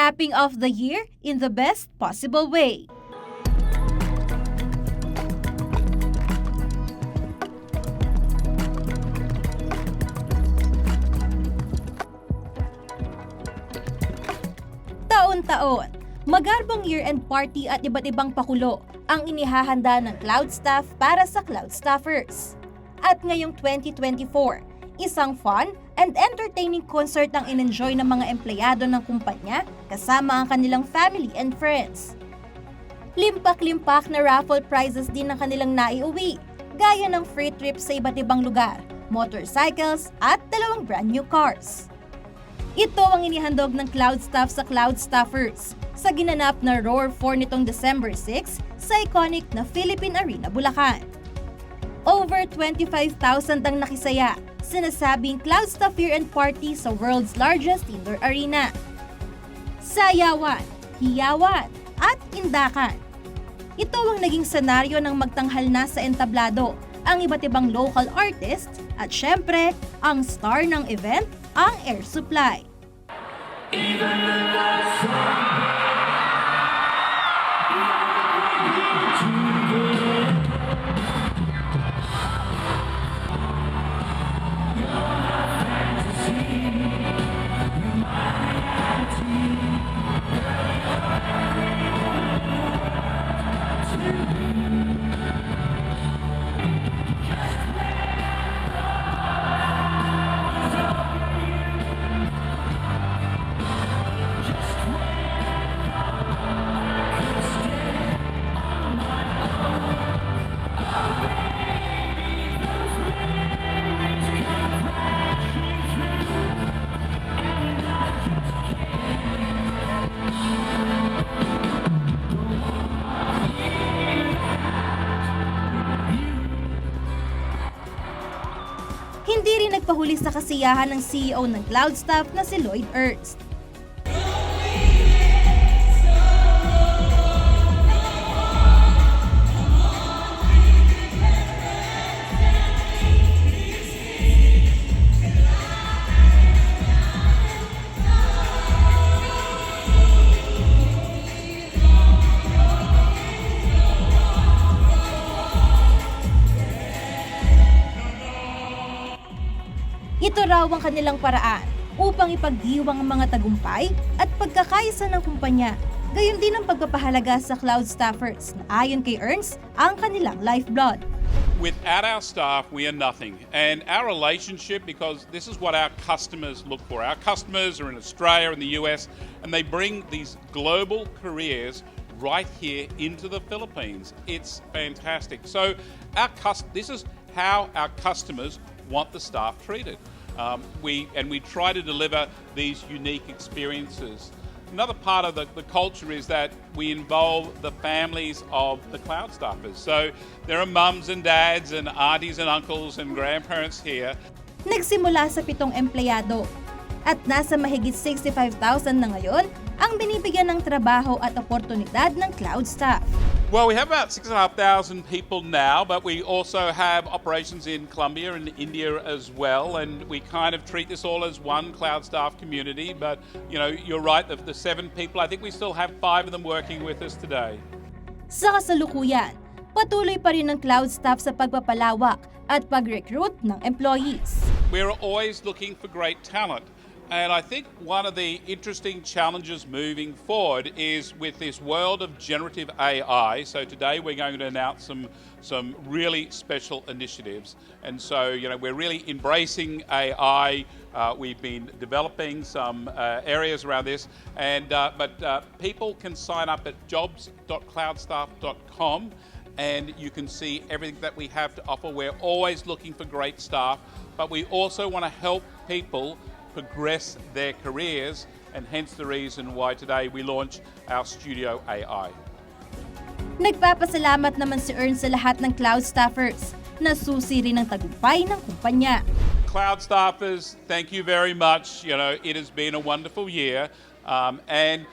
capping off the year in the best possible way. Taon-taon, magarbong year-end party at iba't ibang pakulo ang inihahanda ng Cloud staff para sa Cloud staffers. At ngayong 2024, isang fun and entertaining concert ang in-enjoy ng mga empleyado ng kumpanya kasama ang kanilang family and friends. Limpak-limpak na raffle prizes din ang kanilang naiuwi, gaya ng free trips sa iba't ibang lugar, motorcycles at dalawang brand new cars. Ito ang inihandog ng Cloud Staff sa Cloud Staffers sa ginanap na Roar 4 nitong December 6 sa iconic na Philippine Arena, Bulacan. Over 25,000 ang nakisaya, sinasabing Cloud Staff Year-End Party sa world's largest indoor arena. Sayawan, hiyawan, at indakan. Ito ang naging senaryo ng magtanghal na sa entablado, ang iba't ibang local artists at syempre, ang star ng event, ang air supply. Hindi rin nagpahuli sa kasiyahan ng CEO ng Cloud Staff na si Lloyd Ernst. Ito raw ang kanilang paraan upang ipagdiwang ang mga tagumpay at pagkakaisa ng kumpanya. Gayon din ang pagpapahalaga sa cloud staffers na ayon kay Ernst ang kanilang lifeblood. Without our staff, we are nothing. And our relationship, because this is what our customers look for. Our customers are in Australia and the US, and they bring these global careers right here into the Philippines. It's fantastic. So, our cus- this is how our customers want the staff treated. Um, we and we try to deliver these unique experiences. Another part of the, the culture is that we involve the families of the cloud staffers. So there are mums and dads and aunties and uncles and grandparents here Nagsimula sa pitong empleyado at nasa mahigit 65,000 na ngayon ang binibigyan ng trabaho at oportunidad ng cloud staff. Well, we have about six and a half thousand people now, but we also have operations in Colombia and India as well, and we kind of treat this all as one cloud staff community. But you know, you're right. The, the seven people, I think we still have five of them working with us today. Sa kasalukuyan, patuloy pa rin ng cloud staff sa pagpapalawak at pag-recruit ng employees. We're always looking for great talent. And I think one of the interesting challenges moving forward is with this world of generative AI. So today we're going to announce some some really special initiatives. And so you know we're really embracing AI. Uh, we've been developing some uh, areas around this, and uh, but uh, people can sign up at jobs.cloudstaff.com and you can see everything that we have to offer. We're always looking for great staff, but we also want to help people progress their careers, and hence the reason why today we launch our Studio AI. Nagpapasalamat naman si Ernst sa lahat ng cloud staffers na susi rin ng tagumpay ng kumpanya. Cloud staffers, thank you very much. You know, it has been a wonderful year, um, and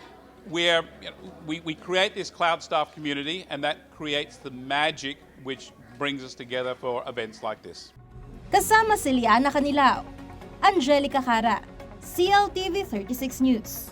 we're, you know, we, we create this cloud staff community, and that creates the magic which brings us together for events like this. Kasama si Liana Canilao, Angelica Cara, CLTV 36 News.